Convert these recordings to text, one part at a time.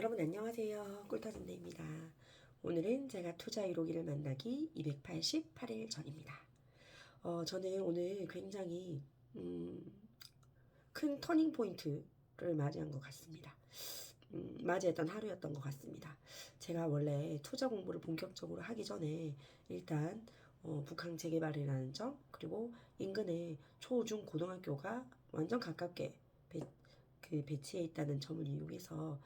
여러분 안녕하세요. 꿀터전대입니다. 오늘은 제가 투자 1호기를 만나기 288일 전입니다. 어, 저는 오늘 굉장히 음, 큰 터닝 포인트를 맞이한 것 같습니다. 음, 맞이했던 하루였던 것 같습니다. 제가 원래 투자 공부를 본격적으로 하기 전에 일단 어, 북한 재개발이라는 점 그리고 인근에 초, 중, 고등학교가 완전 가깝게 배, 그 배치해 있다는 점을 이용해서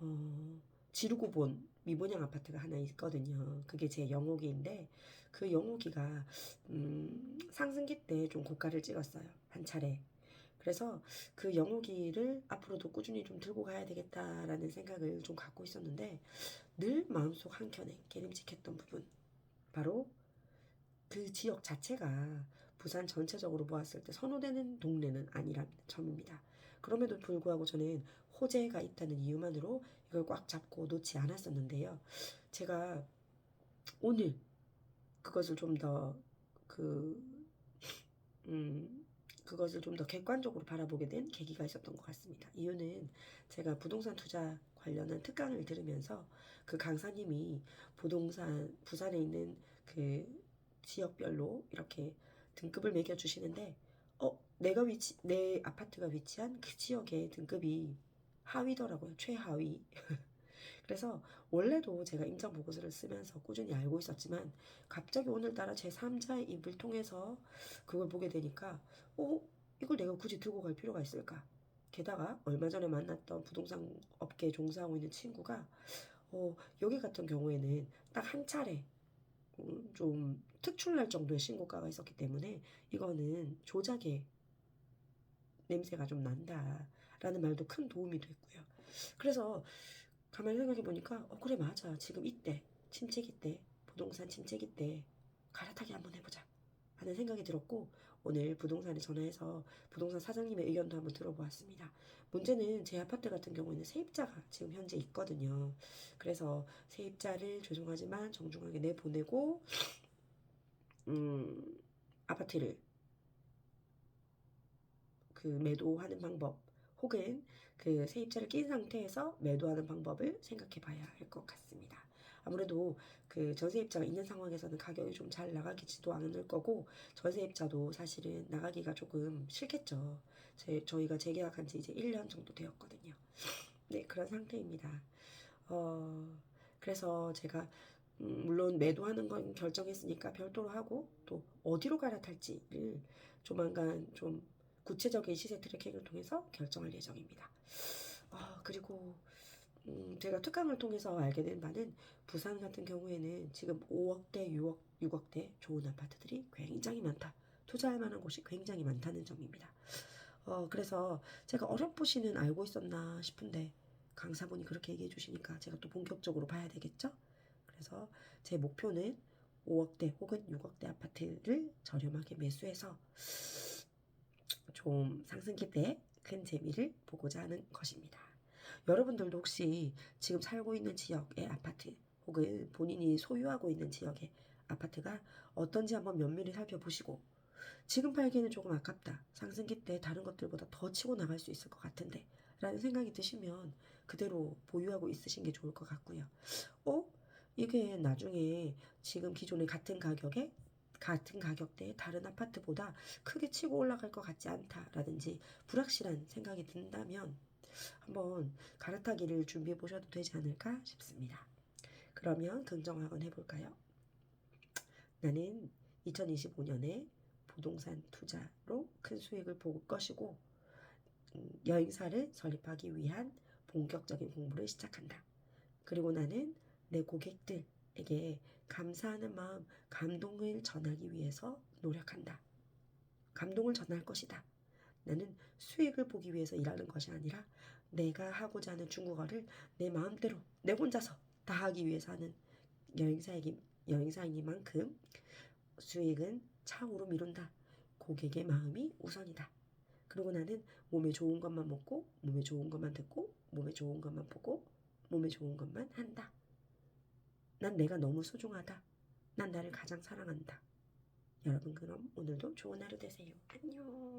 어, 지르고 본 미분양 아파트가 하나 있거든요. 그게 제 영호기인데 그 영호기가 음, 상승기 때 좀 고가를 찍었어요. 한 차례. 그래서 그 영호기를 앞으로도 꾸준히 좀 들고 가야 되겠다라는 생각을 좀 갖고 있었는데 늘 마음속 한켠에 깨림직했던 부분 바로 그 지역 자체가 부산 전체적으로 보았을 때 선호되는 동네는 아니라는 점입니다. 그럼에도 불구하고 저는 호재가 있다는 이유만으로 이걸 꽉 잡고 놓지 않았었는데요. 제가 오늘 그것을 좀 더 그, 음, 그것을 좀 더 객관적으로 바라보게 된 계기가 있었던 것 같습니다. 이유는 제가 부동산 투자 관련한 특강을 들으면서 그 강사님이 부동산, 부산에 있는 그 지역별로 이렇게 등급을 매겨주시는데, 어, 내가 위치, 내 아파트가 위치한 그 지역의 등급이 하위더라고요. 최하위. 그래서 원래도 제가 임장 보고서를 쓰면서 꾸준히 알고 있었지만 갑자기 오늘따라 제 3자의 입을 통해서 그걸 보게 되니까 어? 이걸 내가 굳이 들고 갈 필요가 있을까? 게다가 얼마 전에 만났던 부동산 업계에 종사하고 있는 친구가 어, 여기 같은 경우에는 딱 한 차례 음, 좀 특출날 정도의 신고가가 있었기 때문에 이거는 조작의 냄새가 좀 난다라는 말도 큰 도움이 됐고요. 그래서 가만히 생각해 보니까 어 그래 맞아 지금 이때 침체기 때 부동산 침체기 때 갈아타기 한번 해보자 하는 생각이 들었고 오늘 부동산에 전화해서 부동산 사장님의 의견도 한번 들어보았습니다. 문제는 제 아파트 같은 경우에는 세입자가 지금 현재 있거든요. 그래서 세입자를 죄송하지만 정중하게 내보내고 음 아파트를 그 매도하는 방법 혹은 그 세입자를 낀 상태에서 매도하는 방법을 생각해 봐야 할 것 같습니다. 아무래도 그 전세입자가 있는 상황에서는 가격이 좀 잘 나가기지도 않을 거고 전세입자도 사실은 나가기가 조금 싫겠죠. 제, 저희가 재계약한 지 이제 1년 정도 되었거든요. 네, 그런 상태입니다. 어, 그래서 제가 음, 물론 매도하는 건 결정했으니까 별도로 하고 또 어디로 갈아탈지를 조만간 좀 구체적인 시세 트래킹을 통해서 결정할 예정입니다. 아, 그리고 음, 제가 특강을 통해서 알게 된 바는 부산 같은 경우에는 지금 5억대, 6억, 6억대 좋은 아파트들이 굉장히 많다. 투자할 만한 곳이 굉장히 많다는 점입니다. 어, 그래서 제가 어렴풋이는 알고 있었나 싶은데 강사분이 그렇게 얘기해 주시니까 제가 또 본격적으로 봐야 되겠죠? 그래서 제 목표는 5억대 혹은 6억대 아파트를 저렴하게 매수해서 좀 상승기 때큰 재미를 보고자 하는 것입니다. 여러분들도 혹시 지금 살고 있는 지역의 아파트 혹은 본인이 소유하고 있는 지역의 아파트가 어떤지 한번 면밀히 살펴보시고 지금 팔기에는 조금 아깝다. 상승기 때 다른 것들보다 더 치고 나갈 수 있을 것 같은데 라는 생각이 드시면 그대로 보유하고 있으신 게 좋을 것 같고요. 어? 이게 나중에 지금 기존에 같은 가격에 같은 가격대의 다른 아파트보다 크게 치고 올라갈 것 같지 않다라든지 불확실한 생각이 든다면 한번 갈아타기를 준비해 보셔도 되지 않을까 싶습니다. 그러면 긍정학원 해볼까요? 나는 2025년에 부동산 투자로 큰 수익을 볼 것이고 음, 여행사를 설립하기 위한 본격적인 공부를 시작한다. 그리고 나는 내 고객들 에게 감사하는 마음, 감동을 전하기 위해서 노력한다. 감동을 전할 것이다. 나는 수익을 보기 위해서 일하는 것이 아니라 내가 하고자 하는 중국어를 내 마음대로 내 혼자서 다 하기 위해서 하는 여행사이기, 여행사이니만큼 수익은 차후로 미룬다. 고객의 마음이 우선이다. 그리고 나는 몸에 좋은 것만 먹고 몸에 좋은 것만 듣고 몸에 좋은 것만 보고 몸에 좋은 것만 한다. 난 내가 너무 소중하다. 난 나를 가장 사랑한다. 여러분 그럼 오늘도 좋은 하루 되세요. 안녕.